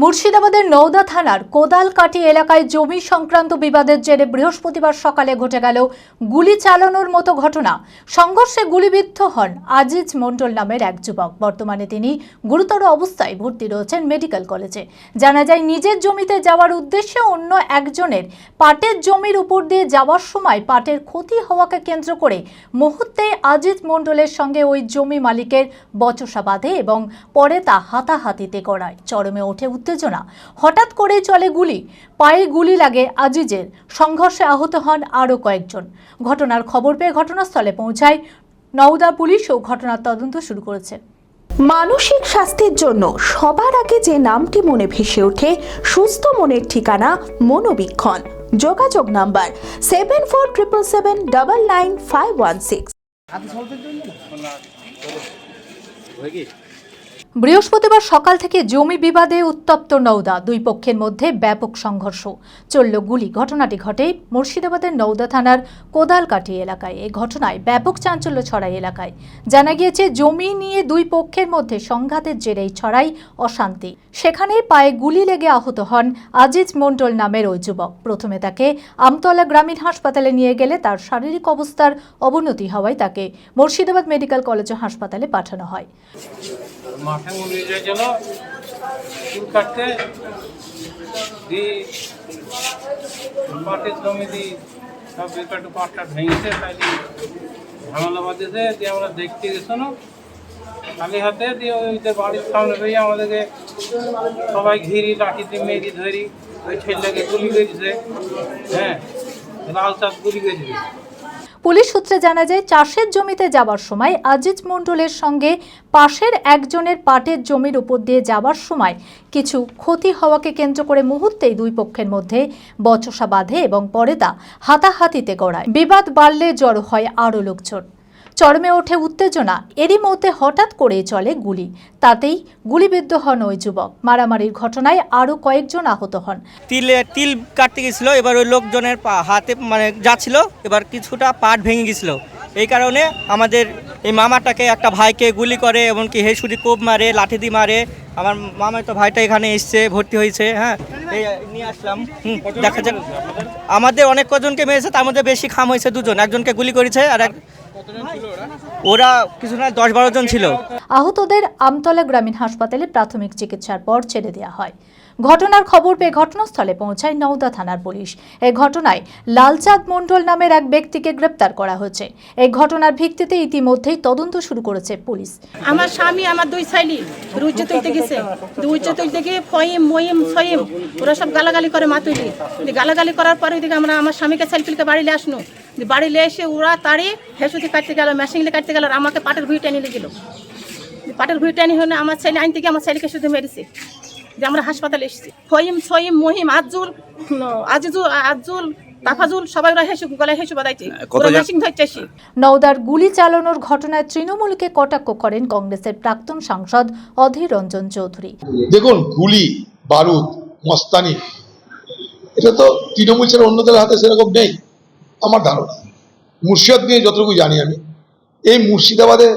মুর্শিদাবাদের নওদা থানার কোদালকাটি এলাকায় জমি সংক্রান্ত বিবাদের জেরে বৃহস্পতিবার সকালে ঘটে গেল গুলি চালানোর মতো ঘটনা। সংঘর্ষে গুলিবিদ্ধ হন আজিজ মণ্ডল নামের এক যুবক। বর্তমানে তিনি গুরুতর অবস্থায় ভর্তি রয়েছেন মেডিকেল কলেজে। জানা যায়, নিজের জমিতে যাওয়ার উদ্দেশ্যে অন্য একজনের পাটের জমির উপর দিয়ে যাওয়ার সময় পাটের ক্ষতি হওয়াকে কেন্দ্র করে মুহূর্তে আজিজ মণ্ডলের সঙ্গে ওই জমি মালিকের বচসা বাঁধে এবং পরে তা হাতাহাতিতে করায় চরমে ওঠে উত্তেজনা। হঠাৎ করে চলে গুলি। পায়ে গুলি লাগে আজিজের। সংঘর্ষে আহত হন আরও কয়েকজন। ঘটনার খবর পেয়ে ঘটনাস্থলে পৌঁছায় নওদা পুলিশ ও ঘটনার তদন্ত শুরু করেছে। মানসিক স্বাস্থ্যের জন্য সবার আগে যে নামটি মনে ভেসে ওঠে সুস্থ মনের ঠিকানা মনোবীক্ষণ। যোগাযোগ number seven four triple seven double nine five one six. বৃহস্পতিবার সকাল থেকে জমি বিবাদে উত্তপ্ত নৌদা দুই পক্ষের মধ্যে ব্যাপক সংঘর্ষ। চলল গুলি। ঘটনাটি ঘটে মুর্শিদাবাদের নওদা থানার কোদালকাঠি এলাকায়। এই ঘটনায় ব্যাপক চাঞ্চল্য ছড়ায় এলাকায়। জানা গিয়েছে, জমি নিয়ে দুই পক্ষের মধ্যে সংঘাতের জেরেই ছড়াই অশান্তি। সেখানে পায়ে গুলি লেগে আহত হন আজিজ মণ্ডল নামের ওই যুবক। প্রথমে তাকে আমতলা গ্রামীণ হাসপাতালে নিয়ে গেলে তার শারীরিক অবস্থার অবনতি হওয়ায় তাকে মুর্শিদাবাদ মেডিকেল কলেজ হাসপাতালে পাঠানো হয়। মাঠে মুড়িয়ে গেছিল চুল কাটতে দি পাটের জমি দি, সব একটু পাটটা ভেঙেছে তাই ঝামেলা বাঁধেছে, দিয়ে আমরা দেখতে গেছিল খালি হাতে দিয়ে ওইদের বাড়ির সামনে পেয়ে আমাদেরকে সবাই ঘিরি, লাঠি দিয়ে মেরি ধরি, ওই ছেলেটাকে গুলি করেছে হ্যাঁ লাল চাঁদ গুলি করেছে। পুলিশ সূত্রে জানা যায়, চাষের জমিতে যাবার সময় আজিজ মণ্ডলের সঙ্গে পাশের একজনের পাটের জমির উপর দিয়ে যাবার সময় কিছু ক্ষতি হওয়াকে কেন্দ্র করে মুহূর্তেই দুই পক্ষের মধ্যে বচসা বাঁধে এবং পরে তা হাতাহাতিতে গড়ায়। বিবাদ বাড়লে জড়ো হয় আরও লোকজন। চরমে ওঠে উত্তেজনা। এরই মধ্যে হঠাৎ করে চলে গুলি। তাতেই গুলিবিদ্ধ হন ওই যুবক। মারামারির ঘটনায় আরও কয়েকজন আহত হন। তিলে, তিল কাটতে গেছিল, এবার ওই লোকজনের হাতে মানে যাচ্ছিল, এবার কিছুটা পাট ভেঙে গেছিল। এই কারণে আমাদের এই মামাটাকে একটা ভাইকে গুলি করে, এমনকি হেসুরি কোপ মারে, লাঠি দিয়ে মারে আমার মামার তো ভাইটা এখানে এসছে ভর্তি হয়েছে হ্যাঁ? এই নিয়ে আসলাম। হুম, দেখা যাক। আমাদের অনেক কজনকে মেরেছে তার মধ্যে বেশি খাম হয়েছে দুজন। একজনকে গুলি করেছে আর এক ওরা কিছু না দশ বারো জন ছিল। আহতদের আমতলা গ্রামীণ হাসপাতালে প্রাথমিক চিকিৎসার পর ছেড়ে দেওয়া হয়। ঘটনার খবর পেয়ে ঘটনাস্থলে পৌঁছায় নওদা থানার পুলিশ। এই ঘটনায় লালচাঁদ মণ্ডল নামের এক ব্যক্তিকে গ্রেপ্তার করা হয়েছে। এই ঘটনার ভিত্তিতে ইতিমধ্যেই তদন্ত শুরু করেছে পুলিশ। আমার স্বামী, আমার দুই সাইলি রুচে তুলতে গেছে। রুচে তুলতে গিয়ে ফহিম মহিম সহিম ওরা সব গালাগালি করে মাতুলি। গালাগালি করার পরে ওইদিকে আমরা আমার স্বামীকে সাইকেলকে বাড়িলে আসনো। দিয়ে বাড়িলে এসে ওরা তাড়ি হেসুতি কাটতে গেল মেশিনলে কাটতে গেল আমাকে পাটের ভুঁই টেনে নিয়ে গেল। পাটের ভুঁই টেনে হলে আমার ছেলে আনতে গিয়ে আমার ছেলেকে শুধু মেরেছে। যে আমরা হাসপাতালে এসেছি। ফহিম সহিম মহিম আজুল আজিজুল আজুল নওদার গুলি চালানোর ঘটনায় তৃণমূলকে কটাক্ষ করেন কংগ্রেসের প্রাক্তন সাংসদ অধীর রঞ্জন চৌধুরী। দেখুন গুলি বারুদ মস্তানি এটা তো তৃণমূল ছাড়া অন্য দলের হাতে সেরকম নেই। আমার ধারণা। মুর্শিদাবাদ নিয়ে যতটুকু জানি আমি এই মুর্শিদাবাদে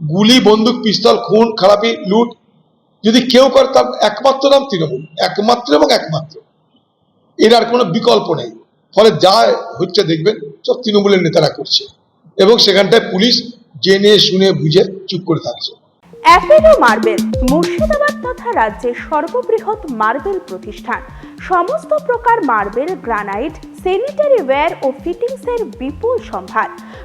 গুলি বন্দুক পিস্তল খুন খারাপি লুট যদি কেউ করে, তার একমাত্র নাম তৃণমূল। একমাত্র এবং একমাত্র। এর আর কোনো বিকল্প নেই। ফলে যা হচ্ছে দেখবেন, সব তৃণমূলের নেতারা করছে। এবং সেখানটায় পুলিশ জেনে, শুনে, বুঝে চুপ করে থাকছে। অ্যাপেলো মার্বেল, মুর্শিদাবাদ তথা রাজ্যের সর্ববৃহৎ মার্বেল প্রতিষ্ঠান। সমস্ত প্রকার মার্বেল, গ্রানাইট, স্যানিটারি ওয়্যার ও ফিটিংসের বিপুল সম্ভার।